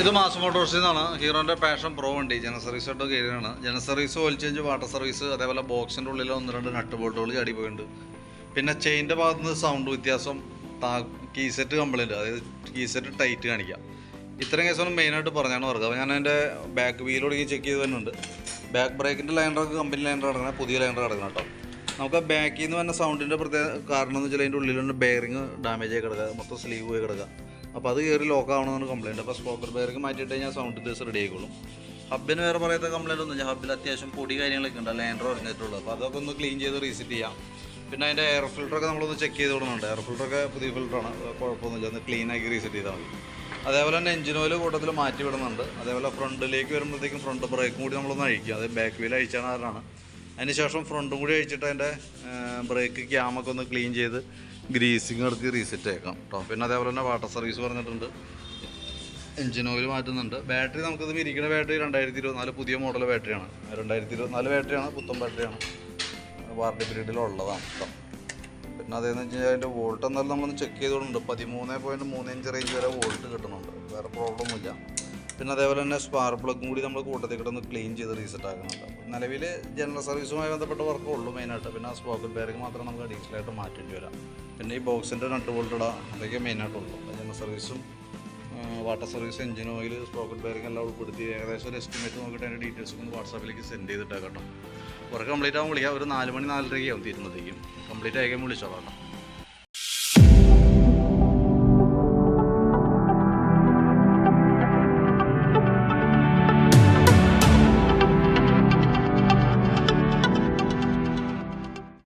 ഇത് മാസ് മോട്ടോഴ്സിൽ നിന്നാണ് ഹീറോന്റെ passion pro വണ്ടി. ജന സർവീസ് ആയിട്ട് കയറിയാണ് ജന service oil change water service അതേപോലെ ബോക്സിന്റെ ഉള്ളിൽ ഒന്ന് രണ്ട് നട്ട് ബോൾട്ടുകൾ ചാടി പോയിട്ടുണ്ട്. പിന്നെ ചെയിന്റെ ഭാഗത്ത് നിന്ന് സൗണ്ട് വ്യത്യാസം താ കീസെറ്റ് കംപ്ലൈന്റ് അതായത് കീസെറ്റ് ടൈറ്റ് കാണിക്കാം. ഇത്രയും കേസാണ് മെയിനായിട്ട് പറഞ്ഞാണ് വർക്ക് അപ്പോൾ ഞാൻ എന്റെ ബാക്ക് ഒടുങ്ങി ചെക്ക് ചെയ്ത് തന്നെയുണ്ട് ബാക്ക് ബ്രേക്കിന്റെ ലൈനറൊക്കെ കമ്പനി ലൈനർ കിടക്കണം പുതിയ ലൈനർ കിടക്കണം കേട്ടോ. നമുക്ക് ബാക്കിൽ നിന്ന് വന്ന സൗണ്ടിന്റെ പ്രത്യേക കാരണം എന്ന് വെച്ചാൽ അതിന്റെ ഉള്ളിലുള്ള ബെയറിങ് ഡാമേജ് ആയി കിടക്കുക. മൊത്തം സ്ലീവ് പോയി കിടക്കുക. അപ്പോൾ അത് കയറി ലോക്ക് കംപ്ലയിന്റ് അപ്പോൾ സ്പോക്കർ ബെയറിങ് മാറ്റിയിട്ട് കഴിഞ്ഞാൽ സൗണ്ട് ഡിസ് റെഡി ആയിക്കോളും. ഹബിന് വേറെ പറയാത്ത കംപ്ലയിന്റ് ഒന്നും ഹബിൽ അത്യാവശ്യം പൊടി കാര്യങ്ങളൊക്കെ ഉണ്ട്. ലാൻഡർ പറഞ്ഞിട്ടുള്ളത് അപ്പോൾ അതൊക്കെ ഒന്ന് ക്ലീൻ ചെയ്ത് റീസെറ്റ് ചെയ്യാം. പിന്നെ അതിന്റെ എയർ ഫിൽറ്ററൊക്കെ നമ്മളൊന്ന് ചെക്ക് ചെയ്ത് കൊടുക്കുന്നുണ്ട് എയർ ഫിൽറ്ററൊക്കെ പുതിയ ഫിൽറ്ററാണ് കുഴപ്പമൊന്നുമില്ല. ഒന്ന് ക്ലീൻ ആക്കി റീസെറ്റ് ചെയ്താൽ മതി. അതേപോലെ തന്നെ എഞ്ചിൻ ഓയിൽ കൂട്ടത്തിൽ മാറ്റി വിടുന്നുണ്ട്. അതേപോലെ ഫ്രണ്ടിലേക്ക് വരുമ്പോഴത്തേക്കും ഫ്രണ്ട് ബ്രേക്കും കൂടി നമ്മളൊന്ന് അഴിക്കുക. അത് ബാക്ക് വീൽ അഴിച്ചാണ് കാരണമാണ്. അതിന് ശേഷം ഫ്രണ്ടും കൂടി അഴിച്ചിട്ട് അതിന്റെ ബ്രേക്ക് ക്യാമൊക്കെ ഒന്ന് ക്ലീൻ ചെയ്ത് ഗ്രീസിങ് നടത്തി റീസെറ്റ് ആക്കാം കേട്ടോ പിന്നെ അതേപോലെ തന്നെ വാട്ടർ സർവീസ് പറഞ്ഞിട്ടുണ്ട്. എഞ്ചിൻ ഓയിൽ മാറ്റുന്നുണ്ട്. ബാറ്ററി നമുക്കിത് ഇരിക്കുന്ന ബാറ്ററി രണ്ടായിരത്തി ഇരുപത്തിനാല് പുതിയ മോഡൽ ബാറ്ററിയാണ് രണ്ടായിരത്തി ഇരുപത്തിനാല് ബാറ്ററിയാണ് പുത്തൻ ബാറ്ററിയാണ് വാറണ്ടി പീരീഡിലുള്ളതാണ് കേട്ടോ പിന്നെ അതേന്ന് വെച്ച് കഴിഞ്ഞാൽ അതിന്റെ വോൾട്ട് എന്നാലും നമ്മളൊന്ന് ചെക്ക് ചെയ്തുകൊണ്ടുണ്ട് പതിമൂന്ന് പോയിന്റ് മൂന്ന് ഇഞ്ച് റേഞ്ച് വരെ വോൾട്ട് കിട്ടുന്നുണ്ട്. വേറെ പ്രോബ്ലം ഇല്ല പിന്നെ അതേപോലെ തന്നെ സ്പാർ പ്ലഗും കൂടി നമ്മൾ കൂട്ടത്തിൽ കിടന്ന് ക്ലീൻ ചെയ്ത് റീസെറ്റ് ആക്കുന്നുണ്ട് നിലവിൽ ജനറൽ സർവീസുമായി ബന്ധപ്പെട്ട വർക്കേ ഉള്ളൂ മെയിനായിട്ട് പിന്നെ ആ സ്പോക്കറ്റ് ബെയറിംഗ് മാത്രം നമുക്ക് അഡീഷണൽ ആയിട്ട് മാറ്റേണ്ടി വരാം. പിന്നെ ഈ ബോക്സിന്റെ നട്ട് ബോൾട്ട് ഇടാം അതൊക്കെ മെയിനായിട്ടുള്ളൂ ജനറൽ സർവീസും water service engine oil sprocket bearing എല്ലാം ഉൾപ്പെടുത്തി ഏകദേശം ഒരു എസ്റ്റിമേറ്റ് നോക്കിയിട്ട് അതിന്റെ ഡീറ്റെയിൽസ് ഒന്ന് വാട്സാപ്പിലേക്ക് സെൻഡ് ചെയ്തിട്ടേക്കാം കേട്ടോ. വർക്ക് കംപ്ലീറ്റ് ആകുമ്പോൾ വിളിക്കാം. ഒരു നാല് മണി നാലരയ്ക്ക് ആവും തീരുന്നതേക്കും കംപ്ലീറ്റ് ആയിരിക്കും വിളിച്ചോളാം